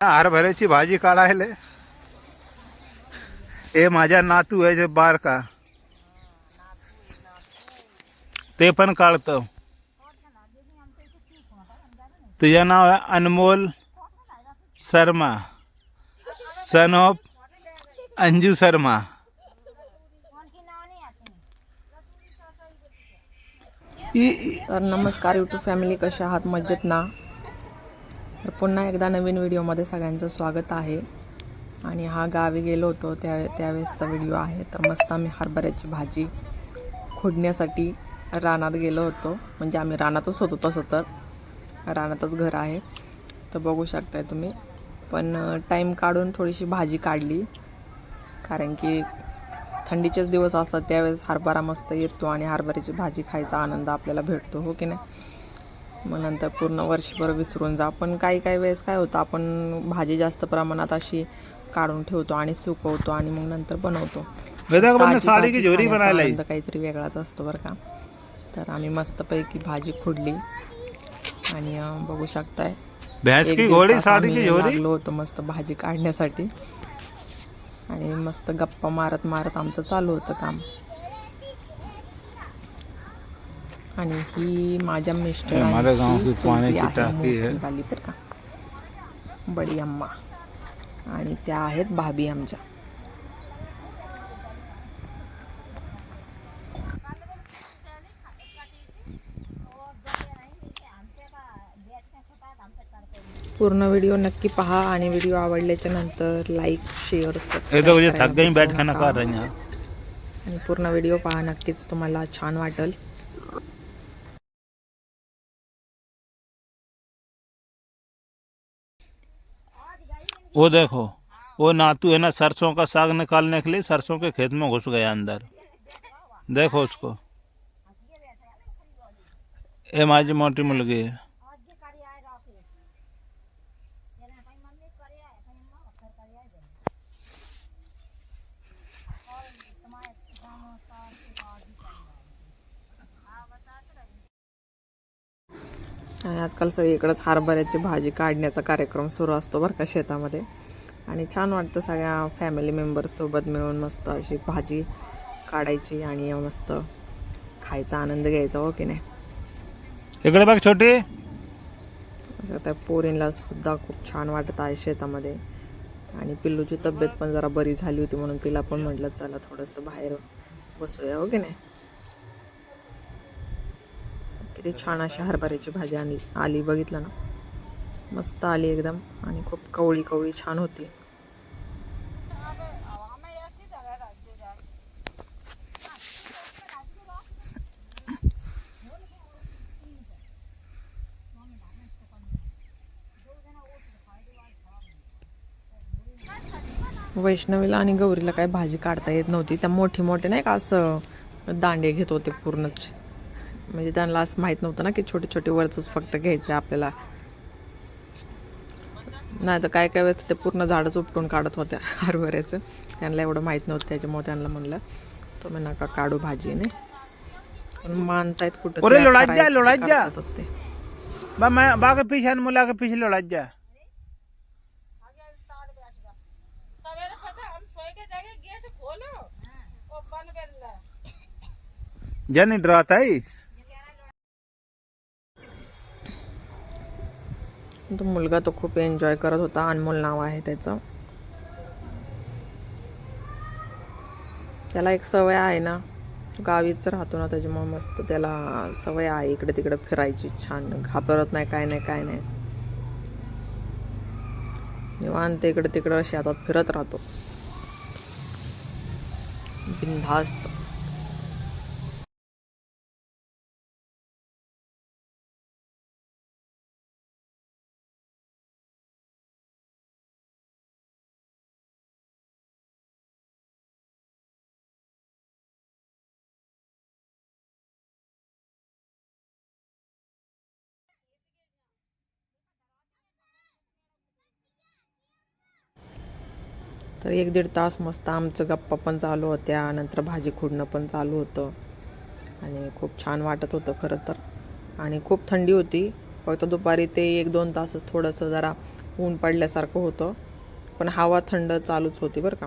हरभऱ्याची भाजी काढायला. हे माझ्या नातू आहे जे बारका. ते पण काढत. तुझं नाव आहे Anmol Sharma. Son of Anju Sharma. नमस्कार युट्यूब फॅमिली कशा आहात? मज्जेत ना? तर पुन्हा एकदा नवीन व्हिडिओमध्ये सगळ्यांचं स्वागत आहे. आणि हा गावी गेलो होतो त्या त्यावेळेसचा व्हिडिओ आहे. तर मस्त आम्ही हरभऱ्याची भाजी खोडण्यासाठी रानात गेलो होतो. म्हणजे आम्ही रानातच होतो तसं तर. रानातच घर आहे. तर बघू शकताय तुम्ही. पण टाईम काढून थोडीशी भाजी काढली. कारण की थंडीचेच दिवस असतात त्यावेळेस हरभरा मस्त येतो आणि हरभऱ्याची भाजी खायचा आनंद आपल्याला भेटतो हो की नाही? मग नंतर पूर्ण वर्षभर विसरून जा. पण काही काही वेळेस काय होतं आपण भाजी जास्त प्रमाणात अशी काढून ठेवतो आणि सुकवतो आणि मग नंतर बनवतो. आनंद काहीतरी वेगळाच असतो बरं का. तर आम्ही मस्तपैकी भाजी खोडली आणि बघू शकताय. लागलो होतो मस्त भाजी काढण्यासाठी. आणि मस्त गप्पा मारत मारत आमचं चालू होतं काम. आणि ही माझ्या है. मोठी वाली तर का? बडी अम्मा. आणि त्या आहेत भाभी आमच्या. पूर्ण व्हिडिओ नक्की पहा आणि व्हिडिओ आवडल्याच्या नंतर लाईक शेअर सबस्क्राईब हैं आणि पूर्ण व्हिडिओ पहा नक्कीच तुम्हाला छान वाटेल. वो देखो वो नातू है ना सरसों का साग निकालने के लिए सरसों के खेत में घुस गया अंदर। देखो उसको। ए माझी मोटी मुलगी है। आणि आजकाल सगळीकडेच हरभऱ्याची भाजी काढण्याचा कार्यक्रम सुरू असतो बरं का शेतामध्ये. आणि छान वाटतं सगळ्या फॅमिली मेंबर्ससोबत मिळून मस्त अशी भाजी काढायची आणि मस्त खायचा आनंद घ्यायचा हो की नाही? इकडे बघ छोटी. त्या पोरींला सुद्धा खूप छान वाटत आहे शेतामध्ये. आणि पिल्लूची तब्येत पण जरा बरी झाली होती म्हणून तिला पण म्हटलं चला थोडंसं बाहेर बसूया हो की नाही? किती छान अशी हरभऱ्याची भाजी आली आली बघितलं ना? मस्त आली एकदम आणि खूप कवळी कवळी छान होती. वैष्णवीला आणि गौरीला काही भाजी काढता येत नव्हती. त्या मोठी मोठे नाही का असं दांडे घेत होते पूर्णच. म्हणजे त्यांना असं माहीत नव्हतं ना की छोटे छोटे वरचंच फक्त घ्यायचं आपल्याला. नाही तर काय काय वेळेस ते पूर्ण झाडच उपटून काढत होत्या हरभऱ्याचं. त्यांना एवढं माहीत नव्हतं त्याच्यामुळे त्यांना म्हणलं तुम्ही नका काढू भाजीने पण मानतायत कुठं अरे ते लोळात जा, लोळात जा. करतातच ते. बा मैं बा के पीछे मुला के पीछे लड़ा जा जानी डराता है तो मुलगा तो खूप एन्जॉय करत होता. अनमोल नाव आहे त्याचं. त्याला एक सवय आहे ना गावीच राहतो ना त्याच्यामुळे मस्त त्याला सवय आहे इकडे तिकडे फिरायची छान. घाबरत नाही काय नाही काय नाही. निवांत इकडे तिकडं शेतात फिरत राहतो. बिनधास्त. तर एक दीड तास मस्त आमचं गप्पा पण चालू होत्या नंतर भाजी खुडणं पण चालू होतं. आणि खूप छान वाटत होतं खरं तर. आणि खूप थंडी होती. फक्त दुपारी ते एक दोन तासच थोडंसं जरा ऊन पडल्यासारखं होतं. पण हवा थंड चालूच होती बरं का.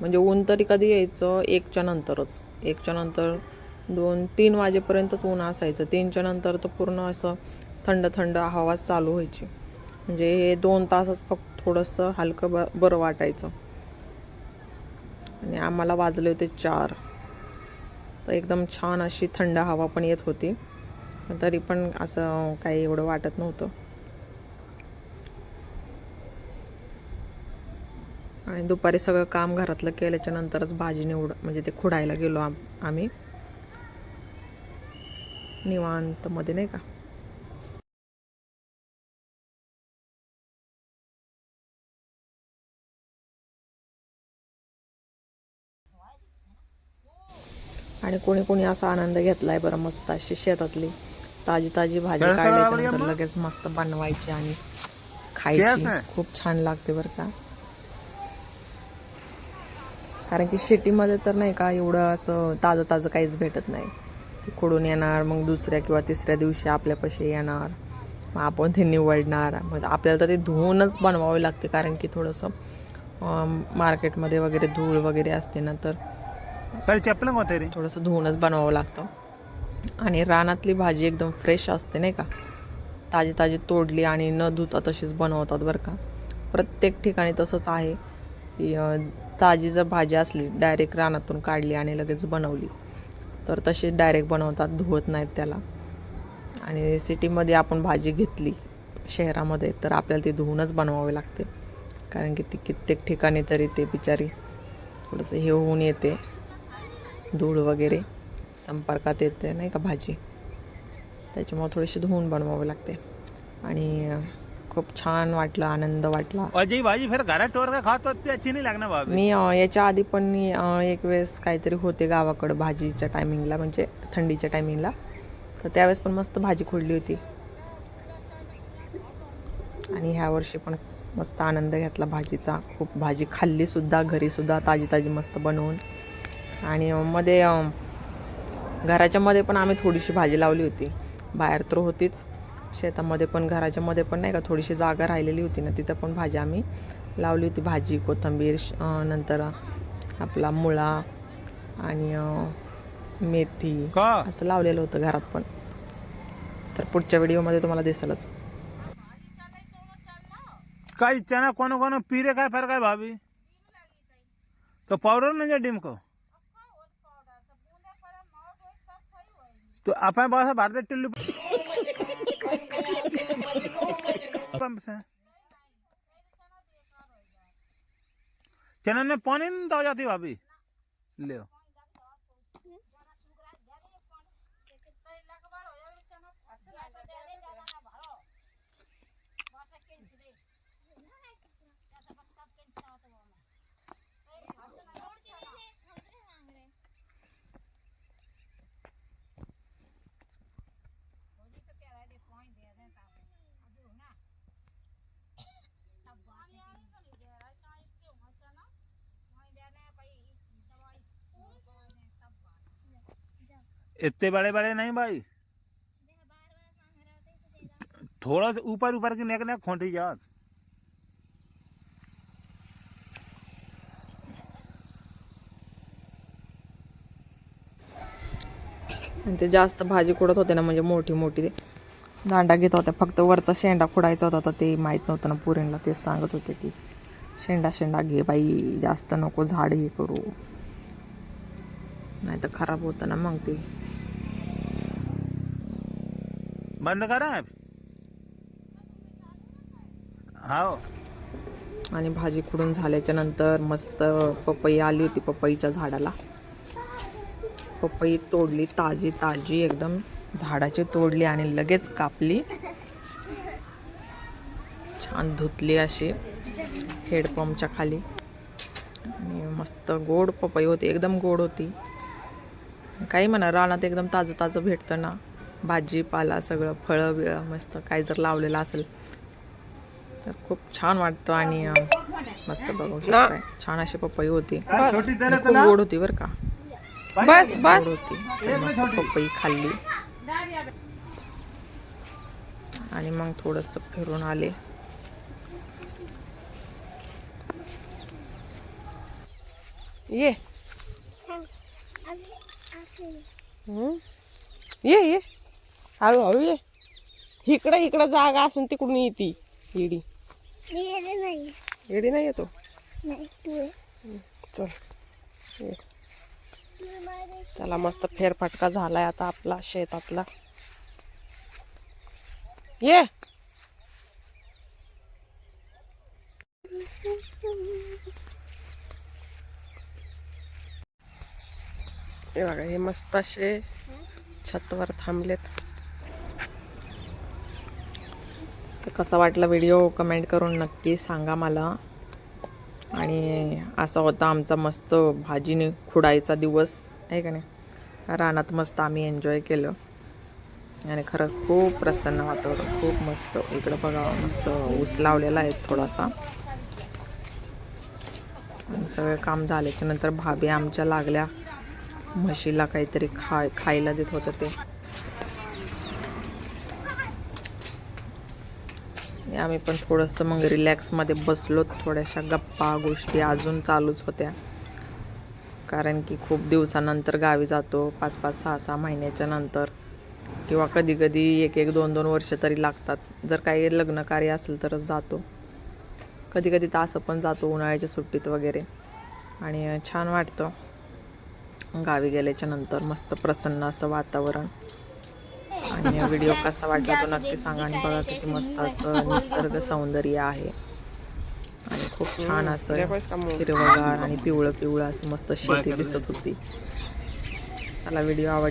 म्हणजे ऊन तरी कधी यायचं? एकच्या नंतरच. एकच्या नंतर दोन तीन वाजेपर्यंतच ऊन असायचं. तीनच्या नंतर तर पूर्ण असं थंड थंड हवा चालू व्हायची. म्हणजे हे दोन तासच फक्त थोडंसं हलकं ब बरं वाटायचं. आणि आम्हाला वाजले होते चार. तर एकदम छान अशी थंड हवा पण येत होती. तरी पण असं काही एवढं वाटत नव्हतं. आणि दुपारी सगळं काम घरातलं केल्याच्या नंतरच भाजी निवड म्हणजे ते खुडायला गेलो आम आम्ही. निवांतमध्ये नाही का? आणि कोणी कोणी असा आनंद घेतलाय बरं मस्त अशी शेतातली. ताजी ताजी भाजी काढल्याच्यानंतर लगेच मस्त बनवायची आणि खायची. खूप छान लागते बरं का. कारण की सिटीमध्ये तर नाही का एवढं असं ताजं ताजं काहीच भेटत नाही. ते खोडून येणार मग दुसऱ्या किंवा तिसऱ्या दिवशी आपल्यापाशी येणार. मग आपण ते निवडणार. मग आपल्याला तर ते धुवूनच बनवावे लागते कारण की थोडंसं मार्केटमध्ये वगैरे धूळ वगैरे असते ना तर साडी चप्पल कोणते रे. थोडंसं धुवूनच बनवावं लागतं. आणि रानातली भाजी एकदम फ्रेश असते नाही का? ताजी ताजी तोडली आणि न धुता तशीच बनवतात बरं का? प्रत्येक ठिकाणी तसंच आहे. की ताजी जर भाजी असली डायरेक्ट रानातून काढली आणि लगेच बनवली तर तशी डायरेक्ट बनवतात धुवत नाहीत त्याला. आणि सिटीमध्ये आपण भाजी घेतली शहरामध्ये तर आपल्याला ती धुवूनच बनवावी लागते. कारण की ती कित्येक ठिकाणी तरी ते बिचारी थोडंसं हे होऊन येते. धूळ वगैरे संपर्कात येते नाही का भाजी? त्याच्यामुळे थोडीशी धुवून बनवावी लागते. आणि खूप छान वाटलं आनंद वाटला. अजय भाजी फिर घरात टोर का खात होती अच्छी नाही लागणार मी अं, याच्या आधी पण मी अं, एक वेळेस काहीतरी होते गावाकडं भाजीच्या टायमिंगला म्हणजे थंडीच्या टायमिंगला तर त्यावेळेस पण मस्त भाजी खोडली होती. आणि ह्या वर्षी पण मस्त आनंद घेतला भाजीचा. खूप भाजी खाल्ली सुद्धा घरी सुद्धा ताजी ताजी मस्त बनवून. आणि मध्ये घराच्या मध्ये पण आम्ही थोडीशी भाजी लावली होती. बाहेर तर होतीच. शेतामध्ये पण घराच्या मध्ये पण नाही का थोडीशी जागा राहिलेली होती ना तिथं पण भाजी आम्ही लावली होती. भाजी कोथिंबीर नंतर आपला मुळा आणि मेथी असं लावलेलं होतं घरात पण. तर पुढच्या व्हिडिओमध्ये तुम्हाला दिसेलच. काय चना कोण कोण पीरे काय फरक आहे भाभी? तो पाउडर नहीं डिम तो अपन बासा भारत टिल्लू पंप से चना में पानी नहीं हो जाती भाभी। ले इतने बड़े बड़े नहीं भाई? थोड़ा ऊपर ऊपर की नेक नेक खोटी जात आणि ते जास्त भाजी कुडत होते ना म्हणजे मोठी मोठी ते. दांडा घेत होत्या फक्त वरचा शेंडा खुडायचा होता तर ते माहीत नव्हतं ना पुरेनला तेच सांगत होते की शेंडा शेंडा घे बाई जास्त नको झाड हे करू. नाही तर खराब होतं ना मग ते बंद करा हाँ आणि भाजी खुडून झाल्याच्यानंतर मस्त पपई आली होती पपईच्या झाडाला. पपई तोडली ताजी ताजी एकदम झाडाची तोडली आणि लगेच कापली. छान धुतली अशी हेडपंपच्या खाली. आणि मस्त गोड पपई होती एकदम गोड होती. काही म्हणा रानात एकदम ताजं ताजं भेटतं ना. भाजीपाला सगळं फळं बिळं मस्त. काही जर लावलेलं असेल तर खूप छान वाटतं आणि मस्त बघू शकताय. छान अशी पपई होती. खूप गोड होती बरं का. बस गोड होती. मस्त पपई खाल्ली. आणि मग थोडंसं फिरून आले. ये? ये ये. हळूहळू ये. इकडं इकडं जागा असून तिकडून येते इडी नाही इडी नाही येतो? नाही तू चल. ये. त्याला मस्त फेरफटका झालाय आता आपला शेतातला. ये. हे बघा हे मस्त असे छतवर थांबलेत. तर कसा वाटला व्हिडिओ? कमेंट करून नक्की सांगा मला. आणि असा होता आमचा मस्त भाजीने खुडायचा दिवस आहे का नाही? रानात मस्त आम्ही एन्जॉय केलं. आणि खरं खूप प्रसन्न वातावरण खूप मस्त. इकडं बघा मस्त ऊस लावलेला आहे थोडासा. सगळं काम झाल्याच्यानंतर भाभी आमच्या लागल्या. म्हशीला काहीतरी खाय खायला देत होतं ते. आम्ही पण थोडंसं मग रिलॅक्समध्ये बसलो. थोड्याशा गप्पा गोष्टी अजून चालूच होत्या. कारण की खूप दिवसानंतर गावी जातो. पाच पाच सहा सहा महिन्याच्या नंतर. किंवा कधी कधी एक एक दोन दोन वर्ष तरी लागतात. जर काही लग्न कार्य असेल तरच जातो. कधी कधी तर असं पण जातो उन्हाळ्याच्या सुट्टीत वगैरे. आणि छान वाटतं. गावी गेल्याच्यानंतर मस्त प्रसन्न असं वातावरण. आणि व्हिडिओ कसा वाटला तो नक्की सांगा आणि बघा किती मस्त असं निसर्ग सौंदर्य आहे. आणि खूप छान असं हिरवगार आणि पिवळं पिवळं असं मस्त शेती दिसत होती. मला व्हिडिओ आवडला